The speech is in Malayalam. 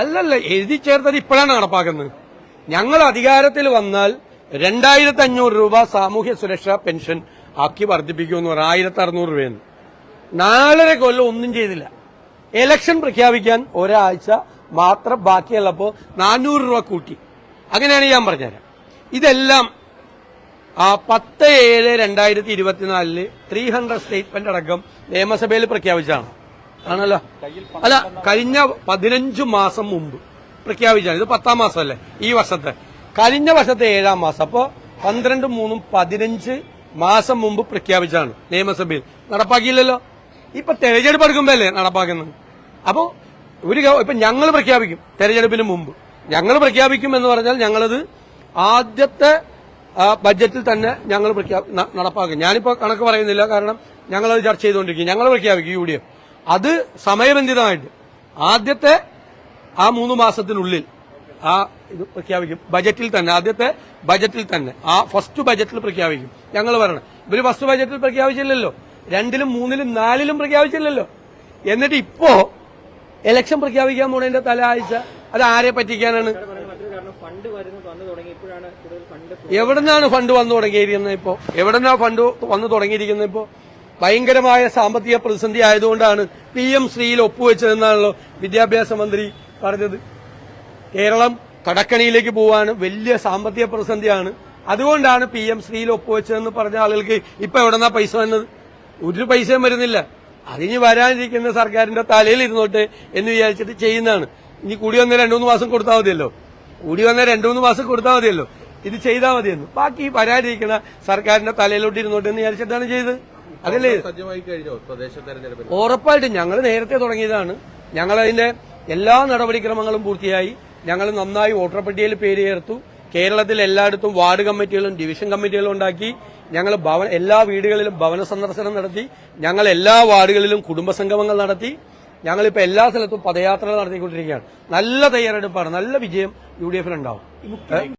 അല്ലല്ല എഴുതി ചേർത്തത് ഇപ്പോഴാണ് നടപ്പാക്കുന്നത്. ഞങ്ങൾ അധികാരത്തിൽ വന്നാൽ രണ്ടായിരത്തി അഞ്ഞൂറ് രൂപ സാമൂഹ്യ സുരക്ഷാ പെൻഷൻ ആക്കി വർദ്ധിപ്പിക്കുമെന്ന് പറഞ്ഞു ആയിരത്തി അറുന്നൂറ് രൂപയെന്ന് നാലര കൊല്ലം ഒന്നും ചെയ്തില്ല. എലക്ഷൻ പ്രഖ്യാപിക്കാൻ ഒരാഴ്ച മാത്രം ബാക്കിയുള്ളപ്പോൾ നാനൂറ് രൂപ കൂട്ടി. അങ്ങനെയാണ് ഞാൻ പറഞ്ഞുതരാം. ഇതെല്ലാം ആ പത്ത് ഏഴ് രണ്ടായിരത്തി ഇരുപത്തിനാലിൽ ത്രീ ഹൺഡ്രഡ് സ്റ്റേറ്റ്മെന്റ് അടക്കം നിയമസഭയിൽ പ്രഖ്യാപിച്ചതാണ്. ആണല്ലോ. അല്ല കഴിഞ്ഞ പതിനഞ്ച് മാസം മുമ്പ് പ്രഖ്യാപിച്ചാണ്. ഇത് പത്താം മാസമല്ലേ? ഈ വർഷത്തെ. കഴിഞ്ഞ വർഷത്തെ ഏഴാം മാസം. അപ്പോ പന്ത്രണ്ട് മൂന്നും പതിനഞ്ച് മാസം മുമ്പ് പ്രഖ്യാപിച്ചാണ് നിയമസഭയിൽ. നടപ്പാക്കിയില്ലല്ലോ? ഇപ്പൊ തെരഞ്ഞെടുപ്പ് എടുക്കുമ്പോഴല്ലേ നടപ്പാക്കുന്നത്? അപ്പോ ഒരു ഇപ്പൊ ഞങ്ങൾ പ്രഖ്യാപിക്കും തെരഞ്ഞെടുപ്പിന് മുമ്പ്. ഞങ്ങൾ പ്രഖ്യാപിക്കും എന്ന് പറഞ്ഞാൽ ഞങ്ങളത് ആദ്യത്തെ ബഡ്ജറ്റിൽ തന്നെ ഞങ്ങൾ പ്രഖ്യാപി നടപ്പാക്കും. ഞാനിപ്പോ കണക്ക് പറയുന്നില്ല കാരണം ഞങ്ങളത് ചർച്ച ചെയ്തുകൊണ്ടിരിക്കും ഞങ്ങൾ പ്രഖ്യാപിക്കും യു ഡി എഫ്. അത് സമയബന്ധിതമായിട്ട്. ആദ്യത്തെ ആ മൂന്ന് മാസത്തിനുള്ളിൽ ആ ഇത് പ്രഖ്യാപിക്കും. ബജറ്റിൽ തന്നെ ആദ്യത്തെ ബജറ്റിൽ തന്നെ. ആ ഫസ്റ്റ് ബജറ്റിൽ പ്രഖ്യാപിക്കും. ഞങ്ങൾ പറയണം. ഇവർ ഫസ്റ്റ് ബജറ്റിൽ പ്രഖ്യാപിച്ചില്ലല്ലോ. രണ്ടിലും മൂന്നിലും നാലിലും പ്രഖ്യാപിച്ചില്ലല്ലോ. എന്നിട്ട് ഇപ്പോ ഇലക്ഷൻ പ്രഖ്യാപിക്കാൻ പോണതിന്റെ തല ആഴ്ച. അത് ആരെ പറ്റിക്കാനാണ്? എവിടുന്നാണ് ഫണ്ട് വന്നു തുടങ്ങിയിരിക്കുന്നത് ഇപ്പോ? എവിടുന്നാ ഫണ്ട് വന്നു തുടങ്ങിയിരിക്കുന്നത് ഇപ്പോ? ഭയങ്കരമായ സാമ്പത്തിക പ്രതിസന്ധി ആയതുകൊണ്ടാണ് പി എം ശ്രീയിൽ ഒപ്പുവെച്ചതെന്നാണല്ലോ വിദ്യാഭ്യാസ മന്ത്രി പറഞ്ഞത്. കേരളം കടക്കണിയിലേക്ക് പോവാണ് വലിയ സാമ്പത്തിക പ്രതിസന്ധിയാണ്. അതുകൊണ്ടാണ് പി എം ശ്രീയിൽ ഒപ്പുവെച്ചതെന്ന് പറഞ്ഞ ആളുകൾക്ക് ഇപ്പൊ എവിടെന്നാ പൈസ വന്നത്? ഒരു പൈസയും വരുന്നില്ല. അതിന് വരാനിരിക്കുന്ന സർക്കാരിന്റെ തലയിൽ ഇരുന്നോട്ടെ എന്ന് വിചാരിച്ചിട്ട് ചെയ്യുന്നതാണ്. ഇനി കൂടി വന്ന രണ്ടു മൂന്ന് മാസം കൊടുത്താൽ മതിയല്ലോ. കൂടി വന്ന രണ്ടു മൂന്ന് മാസം കൊടുത്താൽ മതിയല്ലോ. ഇത് ചെയ്താൽ മതിയെന്ന്. ബാക്കി വരാനിരിക്കുന്ന സർക്കാരിന്റെ തലയിലോട്ട് ഇരുന്നോട്ടെ എന്ന് വിചാരിച്ചിട്ടാണ് ചെയ്തത്. അതല്ലേ? ഇത്? സജ്ജമായി കഴിഞ്ഞോ തദ്ദേശ തെരഞ്ഞെടുപ്പിന്? ഉറപ്പായിട്ടും ഞങ്ങൾ നേരത്തെ തുടങ്ങിയതാണ്. ഞങ്ങൾ അതിന്റെ എല്ലാ നടപടിക്രമങ്ങളും പൂർത്തിയായി. ഞങ്ങൾ നന്നായി വോട്ടർ പട്ടികയിൽ പേര് ചേർത്തു. കേരളത്തിൽ എല്ലായിടത്തും വാർഡ് കമ്മിറ്റികളും ഡിവിഷൻ കമ്മിറ്റികളും ഉണ്ടാക്കി. ഞങ്ങൾ ഭവന എല്ലാ വീടുകളിലും ഭവന സന്ദർശനം നടത്തി. ഞങ്ങൾ എല്ലാ വാർഡുകളിലും കുടുംബ സംഗമങ്ങൾ നടത്തി. ഞങ്ങളിപ്പോൾ എല്ലാ സ്ഥലത്തും പദയാത്രകൾ നടത്തിക്കൊണ്ടിരിക്കുകയാണ്. നല്ല തയ്യാറെടുപ്പാണ്. നല്ല വിജയം യു ഡി എഫിനുണ്ടാവും.